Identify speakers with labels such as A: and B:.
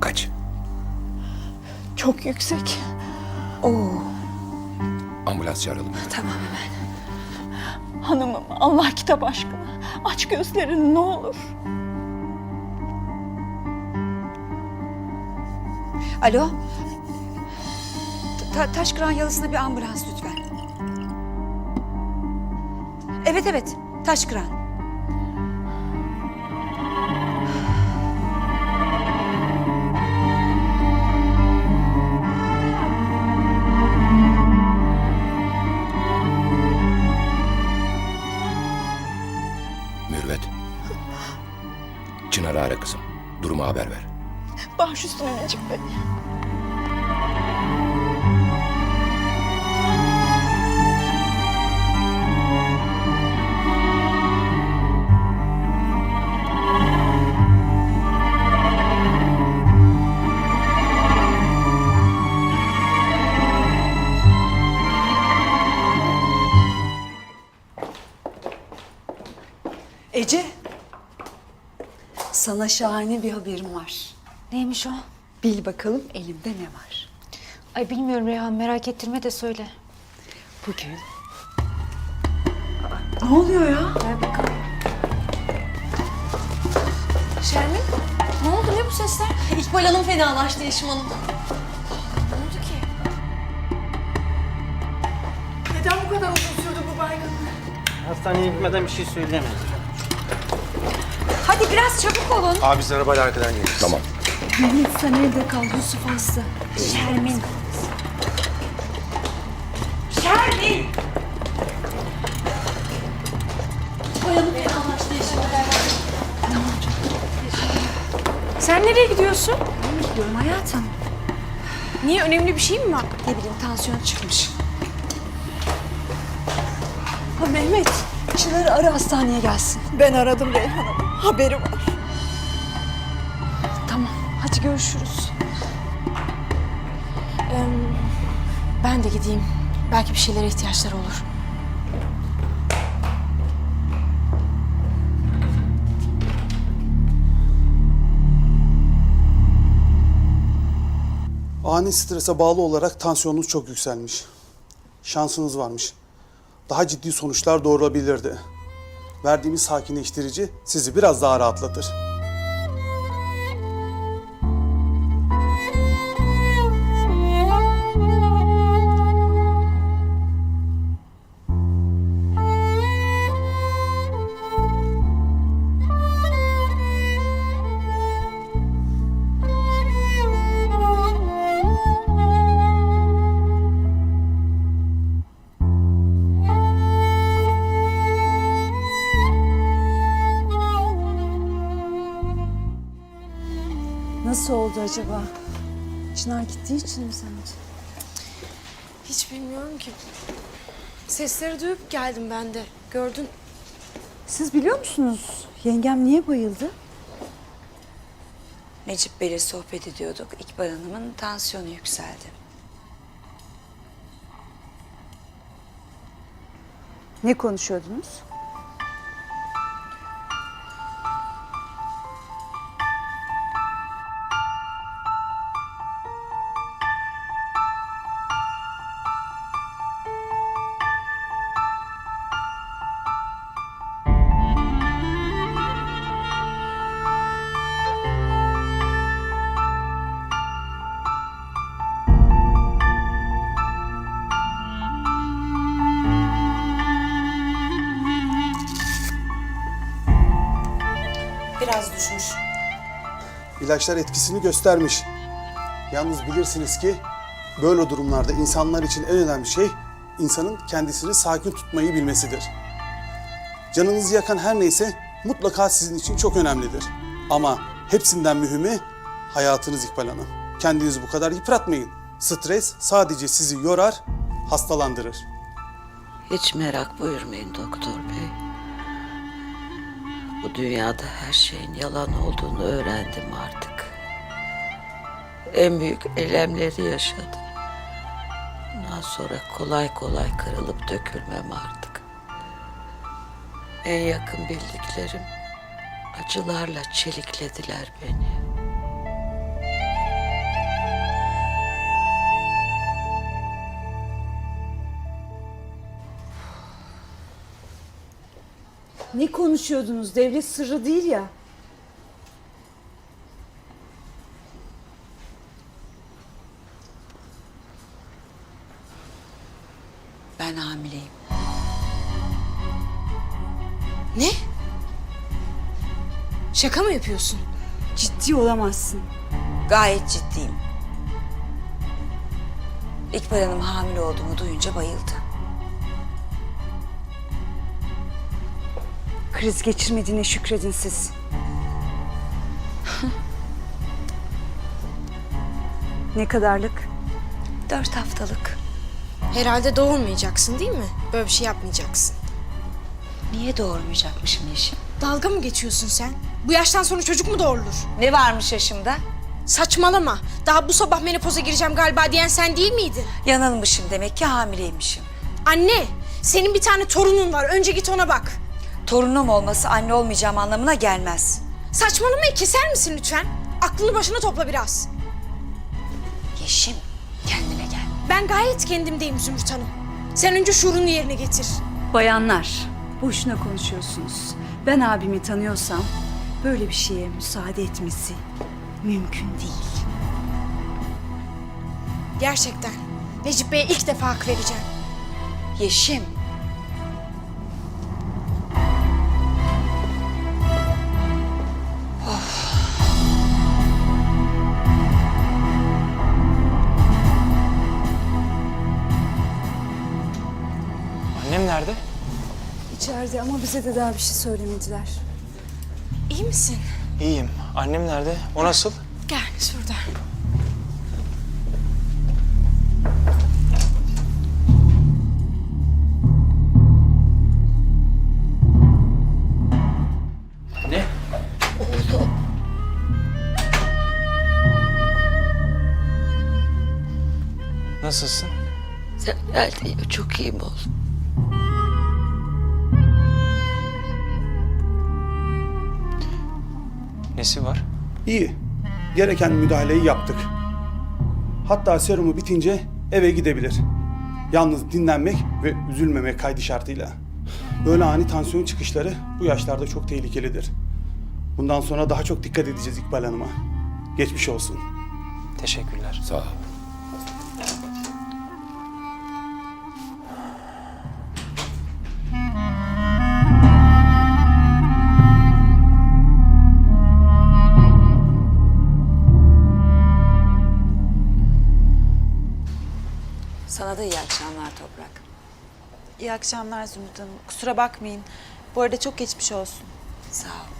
A: Kaç?
B: Çok yüksek.
C: Oo,
A: Ambulans çağıralım.
C: tamam hemen.
B: Hanımım Allah kitap aşkına. Aç gözlerini ne olur.
C: Alo? Ta Taşkıran yalısına bir ambulans lütfen. Evet evet, Taşkıran.
A: Ara kızım. Durumu haber ver.
B: Baş üstüne Necip Bey.
C: Ece. Sana şahane bir haberim var.
D: Neymiş o?
C: Bil bakalım elimde ne var.
D: Ay bilmiyorum Reyhan merak ettirme de söyle.
C: Bugün... Ne oluyor ya?
D: Ver bakalım. Şermin ne oldu ne bu sesler?
E: İkbal Hanım fenalaştı Yeşim Hanım.
D: Ne oldu ki?
B: Neden bu kadar uzun sürdü bu baygınlık?
F: Hastaneye gitmeden bir şey söyleyemedim.
C: Biraz çabuk olun.
G: Abi biz arabayla arkadan geliyoruz.
A: Tamam.
C: Mehmet sen evde kal, Yusuf hasta.
D: Şermin.
C: Şermin!
E: İkbal Hanım fenalaştı Yeşim Hanım.
D: Sen nereye gidiyorsun?
C: Gidiyorum hayatım.
D: Niye önemli bir şey mi var?
C: Ne bileyim tansiyon çıkmış.
B: Ha Mehmet.
C: Çınar'ı ara hastaneye gelsin.
B: Ben aradım Reyhan'ı. Haberi var.
C: Tamam, hadi görüşürüz.
D: Ben de gideyim. Belki bir şeylere ihtiyaçları olur.
H: Ani strese bağlı olarak tansiyonunuz çok yükselmiş. Şansınız varmış. Daha ciddi sonuçlar doğurabilirdi. Verdiğimiz sakinleştirici sizi biraz daha rahatlatır.
C: Nasıl oldu acaba? Çınar gittiği için mi sence?
E: Hiç bilmiyorum ki. Sesleri duyup geldim ben de. Gördün.
C: Siz biliyor musunuz yengem niye bayıldı?
I: Necip Bey'le sohbet ediyorduk. İkbal Hanım'ın tansiyonu yükseldi.
C: Ne konuşuyordunuz?
I: Düşmüş.
H: İlaçlar etkisini göstermiş. Yalnız bilirsiniz ki böyle durumlarda insanlar için en önemli şey insanın kendisini sakin tutmayı bilmesidir. Canınızı yakan her neyse mutlaka sizin için çok önemlidir. Ama hepsinden mühimi hayatınız İkbal Hanım. Kendinizi bu kadar yıpratmayın. Stres sadece sizi yorar, hastalandırır.
I: Hiç merak buyurmayın doktor bey. Bu dünyada her şeyin yalan olduğunu öğrendim artık. En büyük elemleri yaşadım. Bundan sonra kolay kolay kırılıp dökülmem artık. En yakın bildiklerim acılarla çeliklediler beni.
C: Ne konuşuyordunuz? Devlet sırrı değil ya.
I: Ben hamileyim.
E: Ne? Şaka mı yapıyorsun?
C: Ciddi olamazsın.
I: Gayet ciddiyim. İkbal Hanım hamile olduğumu duyunca bayıldı.
C: Kriz geçirmediğine şükredin siz. ne kadarlık?
I: Dört haftalık.
E: Herhalde doğurmayacaksın değil mi? Böyle bir şey yapmayacaksın.
I: Niye doğurmayacakmışım Yeşim?
E: Dalga mı geçiyorsun sen? Bu yaştan sonra çocuk mu doğurulur?
I: Ne varmış yaşımda?
E: Saçmalama. Daha bu sabah menopoza gireceğim galiba diyen sen değil miydin?
I: Yanılmışım demek ki hamileymişim.
E: Anne, senin bir tane torunun var. Önce git ona bak.
I: Torunum olması anne olmayacağım anlamına gelmez.
E: Saçmalamayı keser misin lütfen? Aklını başına topla biraz.
I: Yeşim kendine gel.
E: Ben gayet kendimdeyim Zümrüt Hanım. Sen önce şuurunu yerine getir.
C: Bayanlar, boşuna konuşuyorsunuz. Ben abimi tanıyorsam böyle bir şeye müsaade etmesi mümkün değil.
E: Gerçekten. Necip Bey'e ilk defa hak vereceğim.
I: Yeşim.
C: İçeride ama bize de daha bir şey söylemediler.
E: İyi misin?
F: İyiyim. Annem nerede? O nasıl?
E: Gel şurada.
F: Ne? Nasılsın?
I: Sen geldiğinde çok iyiyim oğlum.
F: Nesi var?
H: İyi. Gereken müdahaleyi yaptık. Hatta serumu bitince eve gidebilir. Yalnız dinlenmek ve üzülmemek kaydı şartıyla. Böyle ani tansiyon çıkışları bu yaşlarda çok tehlikelidir. Bundan sonra daha çok dikkat edeceğiz İkbal Hanım'a. Geçmiş olsun.
F: Teşekkürler.
A: Sağ ol.
I: Da iyi akşamlar Toprak.
G: İyi akşamlar Zümrüt Hanım. Kusura bakmayın. Bu arada çok geçmiş olsun.
I: Sağ ol.